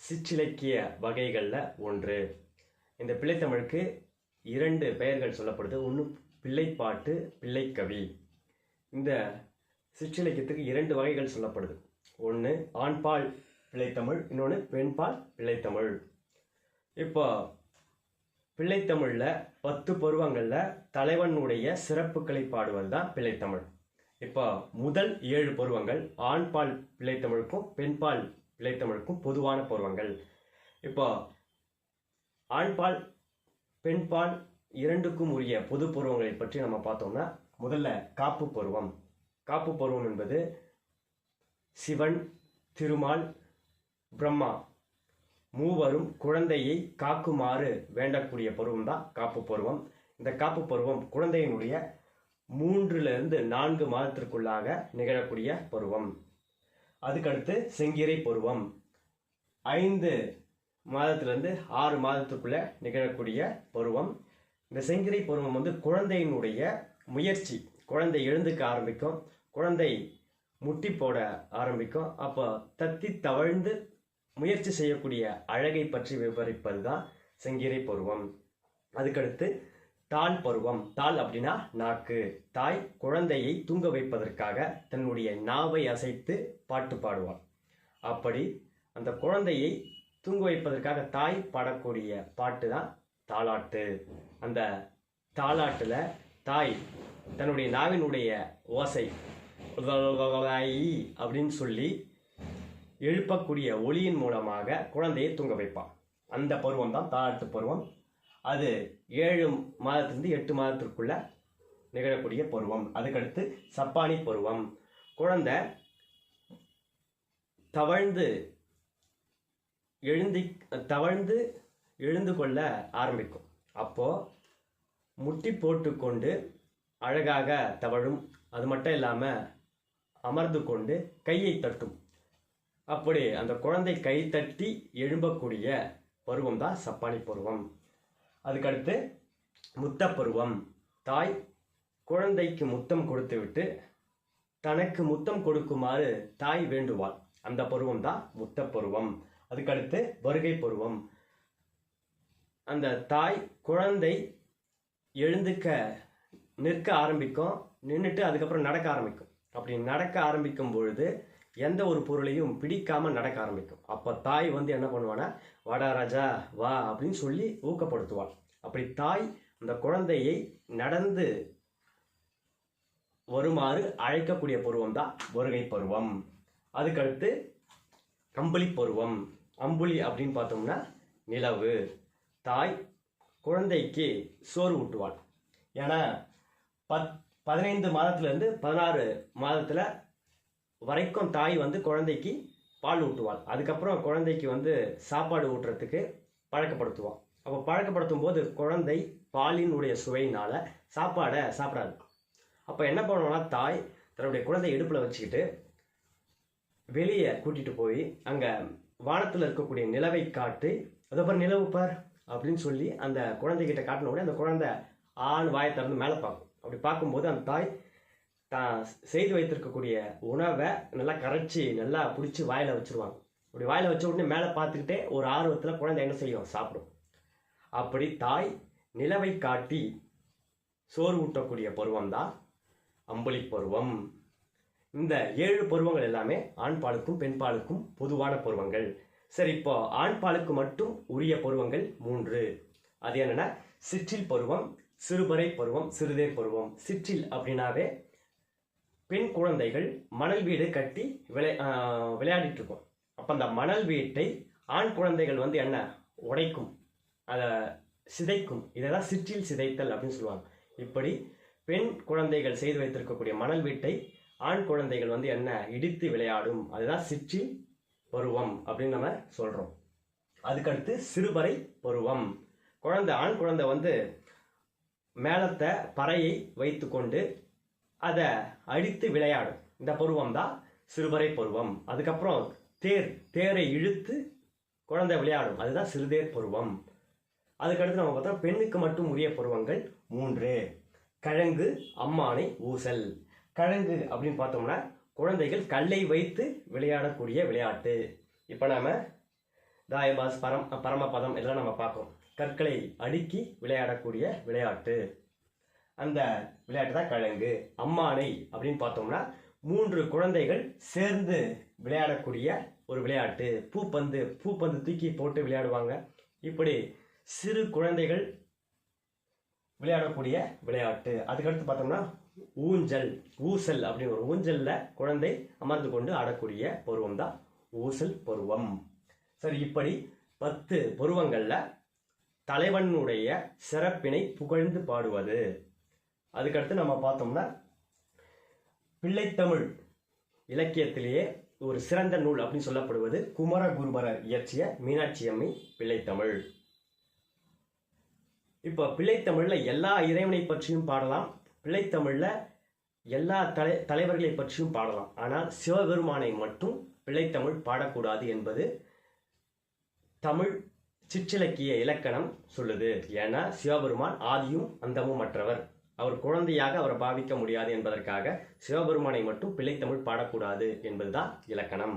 சிற்றிலக்கிய வகைகளில் ஒன்று. இந்த பிள்ளைத்தமிழுக்கு இரண்டு பெயர்கள் சொல்லப்படுது. ஒன்று பிள்ளைப்பாட்டு பிள்ளைக்கவி. இந்த சிற்றிலக்கியத்துக்கு இரண்டு வகைகள் சொல்லப்படுது. ஒன்று ஆண்பால் பிள்ளைத்தமிழ் இன்னொன்று பெண்பால் பிள்ளைத்தமிழ். இப்போ பிள்ளைத்தமிழில் பத்து பருவங்களில் தலைவனுடைய சிறப்புகளை பாடுவது தான் பிள்ளைத்தமிழ். இப்போ முதல் ஏழு பருவங்கள் ஆண்பால் பிள்ளைத்தமிழுக்கும் பெண்பால் பிள்ளைத்தமிழுக்கும் பொதுவான பருவங்கள். இப்போ ஆண்பால் பெண்பால் இரண்டுக்கும் உரிய பொது பருவங்களை பற்றி நம்ம பார்த்தோம்னா முதல்ல காப்பு பருவம். காப்பு பருவம் என்பது சிவன் திருமால் பிரம்மா மூவரும் குழந்தையை காக்குமாறு வேண்டக்கூடிய பருவம் தான் காப்பு பருவம். இந்த காப்பு பருவம் குழந்தையினுடைய மூன்றிலிருந்து நான்கு மாதத்திற்குள்ளாக நிகழக்கூடிய பருவம். அதுக்கடுத்து செங்கீரை பருவம். ஐந்து மாதத்துலேருந்து ஆறு மாதத்துக்குள்ளே நிகழக்கூடிய பருவம். இந்த செங்கிரை பருவம் வந்து குழந்தையினுடைய முயற்சி. குழந்தை எழுந்துக்க ஆரம்பிக்கும். குழந்தை முட்டி போட ஆரம்பிக்கும். அப்போ தத்தி தவழ்ந்து முயற்சி செய்யக்கூடிய அழகை பற்றி விவரிப்பது தான் செங்கிரை பருவம். அதுக்கடுத்து தாள் பருவம். தாள் அப்படின்னா நாக்கு. தாய் குழந்தையை தூங்க வைப்பதற்காக தன்னுடைய நாவை அசைத்து பாட்டு பாடுவாள். அப்படி அந்த குழந்தையை தூங்க வைப்பதற்காக தாய் பாடக்கூடிய பாட்டு தான் தாளாட்டு. அந்த தாளாட்டில் தாய் தன்னுடைய நாவினுடைய ஓசை அப்படின்னு சொல்லி எழுப்பக்கூடிய ஒளியின் மூலமாக குழந்தையை தூங்க வைப்பான் அந்த பருவம் தான் தாளாட்டு பருவம் அது ஏழு மாதத்திலிருந்து எட்டு மாதத்திற்குள்ள நிகழக்கூடிய பருவம். அதுக்கடுத்து சப்பானி பருவம். குழந்தை தவழ்ந்து எழுந்தி தவழ்ந்து எழுந்து கொள்ள ஆரம்பிக்கும். அப்போ முட்டி போட்டுக்கொண்டு அழகாக தவழும். அது மட்டும் இல்லாமல் அமர்ந்து கொண்டு கையை தட்டும். அப்படி அந்த குழந்தை கை தட்டி எழும்பக்கூடிய பருவம் தான் சப்பானி பருவம். அதுக்கடுத்து முத்தப்பருவம். தாய் குழந்தைக்கு முத்தம் கொடுத்துவிட்டு தனக்கு முத்தம் கொடுக்குமாறு தாய் வேண்டுவாள். அந்த பருவம் தான் முத்த பருவம் அதுக்கடுத்து வருகை பருவம். அந்த தாய் குழந்தை எழுந்துக்க நிற்க ஆரம்பிக்கும். நின்றுட்டு அதுக்கப்புறம் நடக்க ஆரம்பிக்கும். அப்படி நடக்க ஆரம்பிக்கும் பொழுது எந்த ஒரு பொருளையும் பிடிக்காமல் நடக்க ஆரம்பிக்கும். அப்போ தாய் வந்து என்ன பண்ணுவானா வாடா ராஜா வா அப்படின்னு சொல்லி ஊக்கப்படுத்துவாள். அப்படி தாய் அந்த குழந்தையை நடந்து வருமாறு அழைக்கக்கூடிய பருவம் தான் வருகை பருவம். அதுக்கடுத்து அம்புலி பருவம். அம்புலி அப்படின்னு பார்த்தோம்னா நிலவு. தாய் குழந்தைக்கு சோறு ஊட்டுவாள். ஏன்னா பத் பதினைந்து மாதத்துலேருந்து பதினாறு மாதத்தில் வரைக்கும் தாய் வந்து குழந்தைக்கு பால் ஊட்டுவாள். அதுக்கப்புறம் குழந்தைக்கு வந்து சாப்பாடு ஊட்டுறதுக்கு பழக்கப்படுத்துவான் அப்போ பழக்கப்படுத்தும் போது குழந்தை பாலினுடைய சுவையினால் சாப்பாடை சாப்பிடாது. அப்போ என்ன பண்ணுவோம்னா தாய் தன்னுடைய குழந்தை இடுப்பில் வச்சுக்கிட்டு வெளியே கூட்டிகிட்டு போய் அங்கே வானத்தில் இருக்கக்கூடிய நிலவை காட்டி அதுக்கப்புறம் நிலவு பார் அப்படின்னு சொல்லி அந்த குழந்தைகிட்ட காட்டின உடனே அந்த குழந்தை ஆண் வாயை திறந்து மேலே பார்க்கும். அப்படி பார்க்கும்போது அந்த தாய் தான் செய்து வைத்திருக்கக்கூடிய உணவை நல்லா கரைச்சி நல்லா பிடிச்சி வாயில் வச்சுருவாங்க. அப்படி வாயில் வச்ச உடனே மேலே பார்த்துக்கிட்டே ஒரு ஆர்வத்தில் குழந்தை என்ன செய்யும்? சாப்பிடும். அப்படி தாய் நிலவை காட்டி சோறு ஊட்டக்கூடிய பருவம் தான் அம்பளி பருவம். இந்த ஏழு பருவங்கள் எல்லாமே ஆண் பாலுக்கும் பெண் பாலுக்கும் பொதுவான பருவங்கள். சரி இப்போ ஆண் பாலுக்கு மட்டும் உரிய பருவங்கள் மூன்று. அது என்னென்னா சிற்றில் பருவம் சிறுபறை பருவம் சிறுதேர் பருவம். சிற்றில் அப்படின்னாவே பெண் குழந்தைகள் மணல் வீடு கட்டி விளை விளையாடிட்டு இருக்கும் அப்போ அந்த மணல் வீட்டை ஆண் குழந்தைகள் வந்து என்ன? உடைக்கும். அதை சிதைக்கும். இதை தான் சிற்றில் சிதைத்தல் அப்படின்னு சொல்லுவாங்க. இப்படி பெண் குழந்தைகள் செய்து வைத்திருக்கக்கூடிய மணல் வீட்டை ஆண் குழந்தைகள் வந்து என்ன? இடித்து விளையாடும். அதுதான் சிற்றில் பருவம் அப்படின்னு நம்ம சொல்கிறோம் அதுக்கடுத்து சிறுபறை பருவம். குழந்தை ஆண் குழந்தை வந்து மேலத்தை பறையை வைத்துக்கொண்டு அதை அழித்து விளையாடும். இந்த பருவம் தான் சிறுவரை பருவம். அதுக்கப்புறம் தேர் தேரை இழுத்து குழந்தை விளையாடும். அதுதான் சிறுதேர் பருவம். அதுக்கடுத்து நம்ம பார்த்தோம் பெண்ணுக்கு மட்டும் உரிய பருவங்கள் மூன்று. கழங்கு அம்மானை ஊசல். கழங்கு அப்படின்னு பார்த்தோம்னா குழந்தைகள் கல்லை வைத்து விளையாடக்கூடிய விளையாட்டு. இப்போ நாம் தாயபாஸ் பரம் பரமபதம் இதெல்லாம் நம்ம பார்க்கோம் கற்களை அடுக்கி விளையாடக்கூடிய விளையாட்டு. அந்த விளையாட்டு தான் கழங்கு அம்மானை அப்படின்னு பார்த்தோம்னா மூன்று குழந்தைகள் சேர்ந்து விளையாடக்கூடிய ஒரு விளையாட்டு. பூப்பந்து பூப்பந்து தூக்கி போட்டு விளையாடுவாங்க. இப்படி சிறு குழந்தைகள் விளையாடக்கூடிய விளையாட்டு. அதுக்கடுத்து பார்த்தோம்னா ஊஞ்சல் ஊசல் அப்படின்னு ஒரு ஊஞ்சலில் குழந்தை அமர்ந்து கொண்டு ஆடக்கூடிய பருவம் தான் ஊசல் பருவம். சரி இப்படி பத்து பருவங்களில் தலைவனுடைய சிறப்பினை புகழ்ந்து பாடுவது. அதுக்கடுத்து நம்ம பார்த்தோம்னா பிள்ளைத்தமிழ் இலக்கியத்திலேயே ஒரு சிறந்த நூல் அப்படின்னு சொல்லப்படுவது குமரகுருபரர் இயற்றிய மீனாட்சி அம்மை பிள்ளைத்தமிழ். இப்போ பிள்ளைத்தமிழில் எல்லா இறைவனை பற்றியும் பாடலாம். பிள்ளைத்தமிழில் எல்லா தலை தலைவர்களை பற்றியும் பாடலாம். ஆனால் சிவபெருமானை மட்டும் பிள்ளைத்தமிழ் பாடக்கூடாது என்பது தமிழ் சிற்றிலக்கிய இலக்கணம் சொல்லுது. ஏன்னா சிவபெருமான் ஆதியும் அந்தமும் மற்றவர் அவர் குழந்தையாக அவரை பாவிக்க முடியாது என்பதற்காக சிவபெருமானை மட்டும் பிள்ளைத்தமிழ் பாடக்கூடாது என்பதுதான் இலக்கணம்.